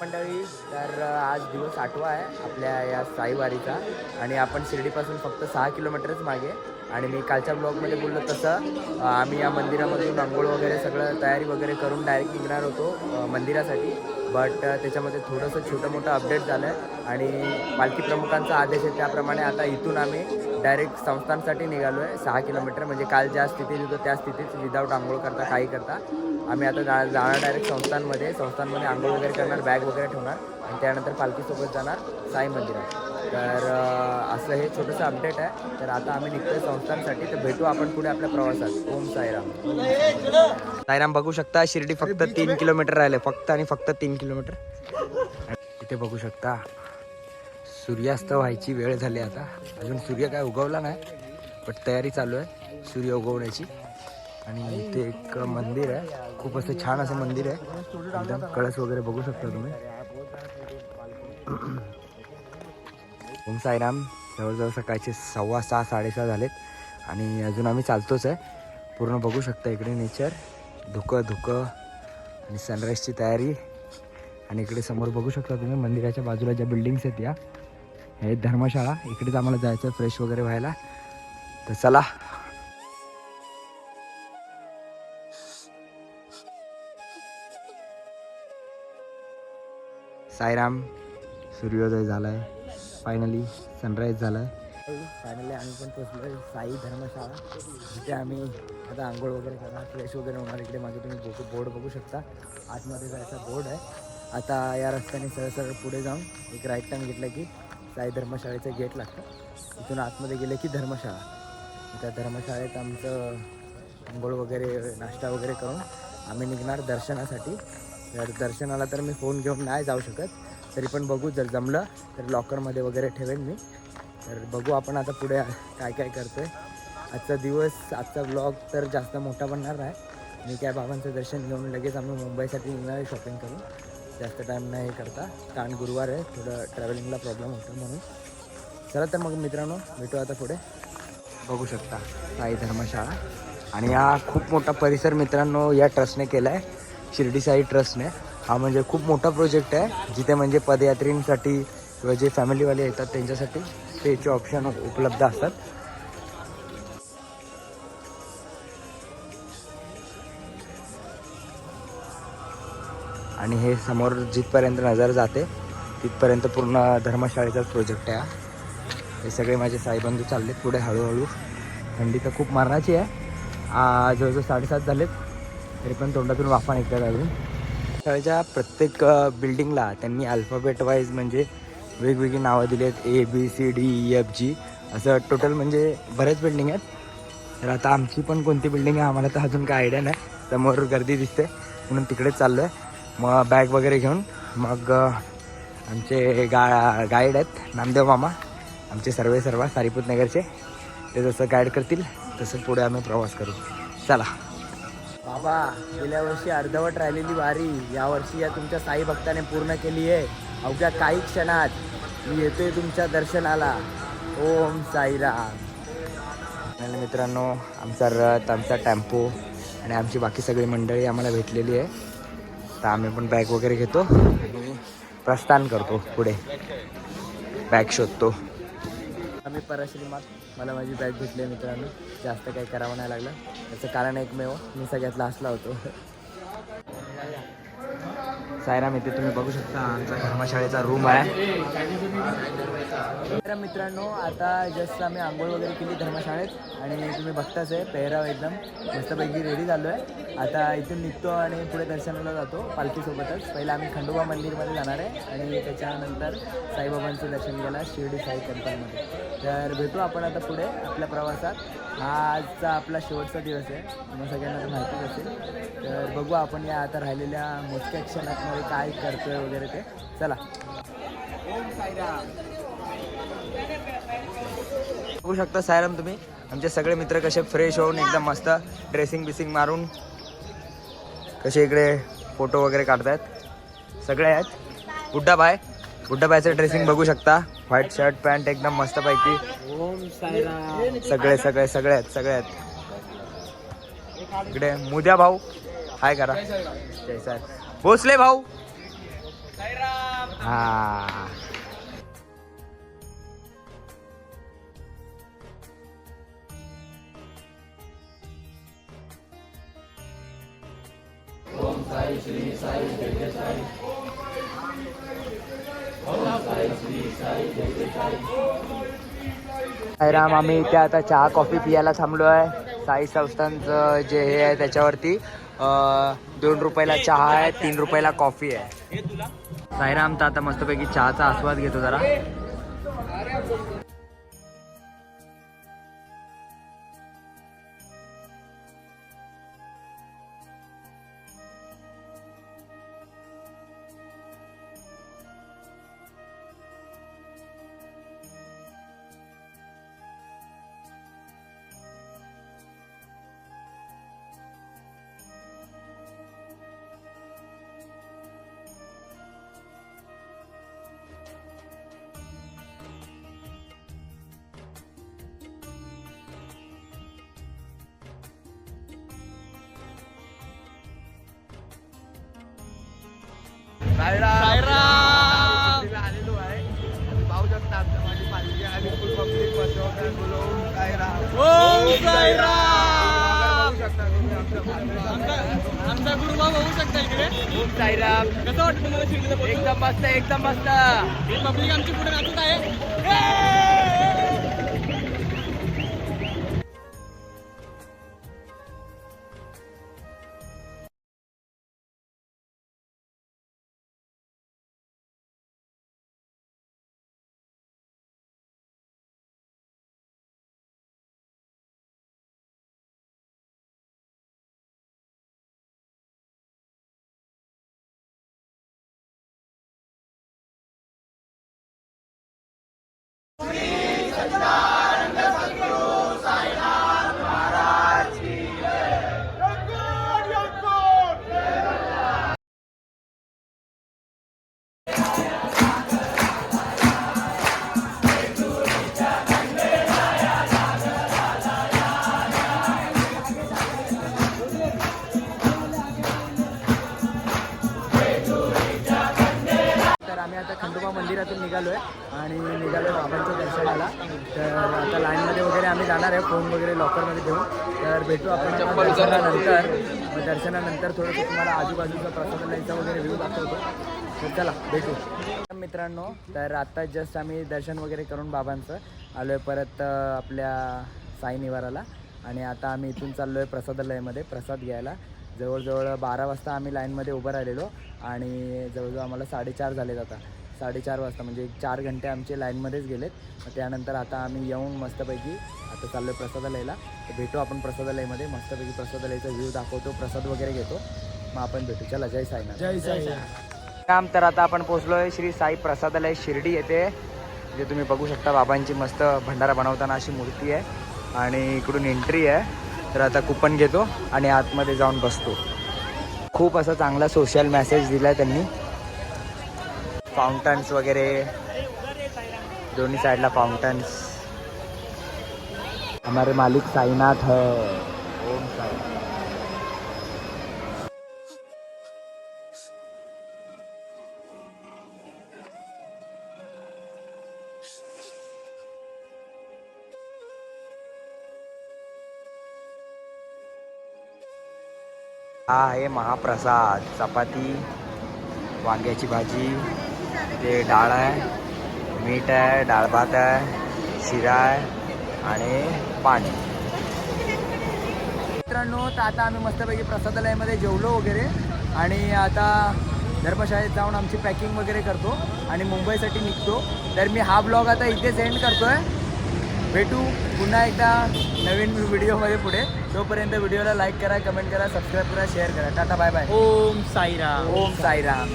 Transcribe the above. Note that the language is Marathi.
मंडळी तर आज दिवस आठवा आहे आपल्या या साईवारीचा आणि आपण शिर्डीपासून फक्त सहा किलोमीटरच मागे आणि मी कालच्या ब्लॉगमध्ये बोललो तसं. आम्ही या मंदिरामधून आंघोळ वगैरे सगळं तयारी वगैरे करून डायरेक्ट निघणार होतो मंदिरासाठी. बट त्याच्यामध्ये थोडंसं छोटं मोठं अपडेट झालं आहे आणि पालखी प्रमुखांचा आदेश आहे त्याप्रमाणे आता इथून आम्ही डायरेक्ट संस्थांसाठी निघालो आहे सहा किलोमीटर. म्हणजे काल ज्या स्थितीत होतो त्या स्थितीत विदाऊट आंघोळ करता काही करता. आम्ही आता जा जाणार डायरेक्ट संस्थांमध्ये. संस्थांमध्ये आंघोळ वगैरे करणार बॅग वगैरे ठेवणार. आणि त्यानंतर पालखीसोबत जाणार साई मंदिरात. तर असं हे छोटंसं अपडेट आहे. तर आता आम्ही निघतोय संस्थांसाठी. तर भेटू आपण पुढे आपल्या प्रवासात. ओम साईराम. साईराम बघू शकता शिर्डी फक्त तीन किलोमीटर राहिले. फक्त आणि फक्त तीन किलोमीटर. इथे बघू शकता सूर्यास्त व्हायची वेळ झाली आता. अजून सूर्य काय उगवला नाही बट तयारी चालू आहे सूर्य उगवण्याची. आणि इथे एक मंदिर आहे. खूप असं छान असं मंदिर आहे. एकदम कळस वगैरे बघू शकता तुम्ही. ओम साईराम जवळजवळ सकाळचे सव्वा सहा साडेसहा झालेत. आणि अजून आम्ही चालतोच आहे. पूर्ण बघू शकता इकडे नेचर. धुकं धुकं आणि सनराईजची तयारी. आणि इकडे समोर बघू शकता तुम्ही मंदिराच्या बाजूला ज्या बिल्डिंग्स आहेत या हे धर्मशाळा. इकडेच आम्हाला जायचं फ्रेश वगैरे व्हायला. तर चला. साईराम सूर्योदय झाला आहे फायनली सनराईज झाला आहे फायनली आम्ही पण पोचलो साई धर्मशाळा. जिथे आम्ही आता आंघोळ वगैरे करणार फ्रेश वगैरे होणार. इकडे मागे तुम्ही बोट बोर्ड बघू शकता. आतमध्ये जायचा बोर्ड आहे. आता या रस्त्याने सरळ सरळ पुढे जाऊन एक राईट टर्न घेतलं की साई धर्मशाळेचं गेट लागतं. इथून आतमध्ये गेलं की धर्मशाळा. त्या धर्मशाळेत आमचं आंघोळ वगैरे नाश्ता वगैरे करून आम्ही निघणार दर्शनासाठी. तर दर्शनाला तर मी फोन घेऊन नाही जाऊ शकत. तरी पण बघू जर जमलं तर लॉकरमध्ये वगैरे ठेवेन मी. तर बघू आपण आता पुढे काय काय करतोय. आजचा दिवस आजचा ब्लॉग तर जास्त मोठा बनणार नाही. मी काय बाबांचं दर्शन घेऊन लगेच आम्ही मुंबईसाठी निघणार आहे शॉपिंग करून. जास्त टाईम नाही हे करता. कारण गुरुवार आहे थोडं ट्रॅव्हलिंगला प्रॉब्लेम होतो म्हणून. चला तर मग मित्रांनो भेटू आता पुढे. बघू शकता साई धर्मशाळा. आणि हा खूप मोठा परिसर मित्रांनो या ट्रस्टने केला आहे शिर्डी साई ट्रस्टने हा म्हणजे खूप मोठा प्रोजेक्ट आहे जिथे म्हणजे पदयात्रींसाठी किंवा जे फॅमिलीवाले येतात त्यांच्यासाठी स्टेचे ऑप्शन उपलब्ध असतात. आणि हे समोर जिथपर्यंत नजर जाते तिथपर्यंत पूर्ण धर्मशाळेचाच प्रोजेक्ट आहे हा. हे सगळे माझे साईबंधू चाललेत पुढे हळूहळू. थंडी तर खूप मारणाची आहे. जवळजवळ साडेसात झालेत तरी पण तोंडातून वाफा निघतात अजून. शाळेच्या प्रत्येक बिल्डिंगला त्यांनी अल्फाबेट वाईज म्हणजे वेगवेगळी नावं दिली आहेत A B C D E e, F G असं टोटल म्हणजे बऱ्याच बिल्डिंग आहेत. तर आता आमची पण कोणती बिल्डिंग आहे आम्हाला तर अजून काय आयडिया नाही. समोर गर्दी दिसते म्हणून तिकडेच चाललो आहे मग बॅग वगैरे घेऊन मग आमचे गा गाईड आहेत नामदेव मामा आमचे सर्वे सर्व सारीपूत नगरचे. ते जसं गाईड करतील तसं पुढे आम्ही प्रवास करू. चला. बाबा गेल्या वर्षी अर्धवट राहिलेली वारी. यावर्षी या तुमच्या साई भक्ताने पूर्ण केली आहे. अवघ्या काही क्षणात मी येतोय तुमच्या दर्शनाला. ओम साईराम आणि मित्रांनो आमचा रथ आमचा टेम्पो आणि आमची बाकी सगळी मंडळी आम्हाला भेटलेली आहे. तर आम्ही पण बॅग वगैरे घेतो आणि प्रस्थान करतो पुढे. बॅग शोधतो. आम्ही परश्रीमात मला माझी बॅग भेटली आहे मित्रांनो. जास्त काही करावं नाही लागलं. त्याचं कारण एकमेव मी सगळ्यात लास्टला होतो. सायराम इथे तुम्ही बघू शकता आमचा धर्मशाळेचा रूम आहे. तर मित्रांनो आता जस्ट आम्ही आंघोळ वगैरे केली धर्मशाळेत आणि तुम्ही बघताच आहे पेहराव एकदम. मस्तपैकी रेडी झालो आहे आता इथून निघतो आणि पुढे दर्शनाला जातो पालखीसोबतच. पहिला आम्ही खंडोबा मंदिरमध्ये जाणार आहे आणि त्याच्यानंतर साईबाबांचं दर्शन घ्यायला शिर्डी साई टेम्पलमध्ये. तर भेटू आपण आता पुढे आपल्या प्रवासात. हा आजचा आपला शेवटचा दिवस आहे. मग सगळ्यांना माहितीच असेल. तर बघू आपण या आता राहिलेल्या मोजक्या आहे काय करतोय वगैरे ते. चला. बघू शकता सायराम तुम्ही. आमचे सगळे मित्र कसे फ्रेश होऊन एकदम मस्त ड्रेसिंग बिसिंग मारून कसे इकडे फोटो वगैरे काढतायत. सगळे आहेत. गुड्डा बाय. गुड्डा बायचं ड्रेसिंग बघू शकता. व्हाईट शर्ट पॅन्ट एकदम मस्तपैकी. सगळे सगळे सगळे आहेत सगळे आहेत. इकडे मुद्या भाऊ. हाय करा. जय साहेब भोसले भाऊ. हा. साईराम आम्ही इथे आता चहा कॉफी पियाला थांबलो आहे साई संस्थांचं जे हे आहे त्याच्यावरती. दोन रुपयाला चहा आहे तीन रुपयाला कॉफी आहे. साईराम तर आता मस्तपैकी चहाचा आस्वाद घेतो जरा. आमचा गुरुबा बघू शकता इकडे ओम साईराम. कसं वाटतं तुम्हाला शिर्डीला एकदम मस्त एकदम मस्त. पब्लिक आमची पुढे नाचत आहे. खंडोबा मंदिरातून निघालो आहे आणि निघालो बाबांच्या तर आता लाईनमध्ये वगैरे आम्ही जाणार आहे फोन वगैरे लॉकरमध्ये ठेवून तर भेटू आपण दर्शनानंतर. मग दर्शनानंतर थोडंसं तुम्हाला आजूबाजूचा प्रसादालयाचा वगैरे व्ह्यू दाखवतो. तर चला भेटू. मित्रांनो तर आत्ता जस्ट आम्ही दर्शन वगैरे करून बाबांचं आलो आहे परत आपल्या साईनिवाराला. आणि आता आम्ही इथून चाललो आहे प्रसादालयमध्ये प्रसाद घ्यायला. जवळजवळ बारा वाजता आम्ही लाईनमध्ये उभं राहिलेलो आणि जवळजवळ आम्हाला साडेचार झाले जातात साडेचार वाजता म्हणजे एक चार घंटे आमचे लाईनमध्येच गेलेत. मग त्यानंतर आता आम्ही येऊन मस्तपैकी आता चाललो आहे प्रसादालयाला. तर भेटू आपण प्रसादालयामध्ये. मस्तपैकी प्रसादालयाचा व्ह्यू दाखवतो प्रसाद वगैरे घेतो. मग आपण भेटू. चला जय साईनाथ. जय साई काम तर आता आपण पोहोचलो आहे श्री साई प्रसादालय शिर्डी येथे जे तुम्ही बघू शकता बाबांची मस्त भंडारा बनवताना अशी मूर्ती आहे आणि इकडून एंट्री आहे. तर आता कुपन घेतो आणि आतमध्ये जाऊन बसतो. खूप असा चांगला सोशल मेसेज दिला त्यांनी. फाउंटन्स वगैरे. दोन्ही साईडला फाउंटन्स हमारे मालिक साईनाथ है. ओम साई हा आहे महाप्रसाद. चपाती वांग्याची भाजी. ते डाळ आहे मीठ आहे डाळ भात आहे शिरा आहे आणि पाणी. मित्रांनो तर आता आम्ही मस्तपैकी प्रसादालयामध्ये जेवलो वगैरे आणि आता धर्मशाळेत जाऊन आमची पॅकिंग वगैरे करतो आणि मुंबईसाठी निघतो. तर मी हा ब्लॉग आता इथेच एंड करतोय. भेटू पुन्हा एकदा नवीन व्हिडिओमध्ये पुढे. तोपर्यंत व्हिडिओला लाईक करा कमेंट करा सबस्क्राईब करा शेअर करा. Tata bye bye Om Sairam. Om Sairam.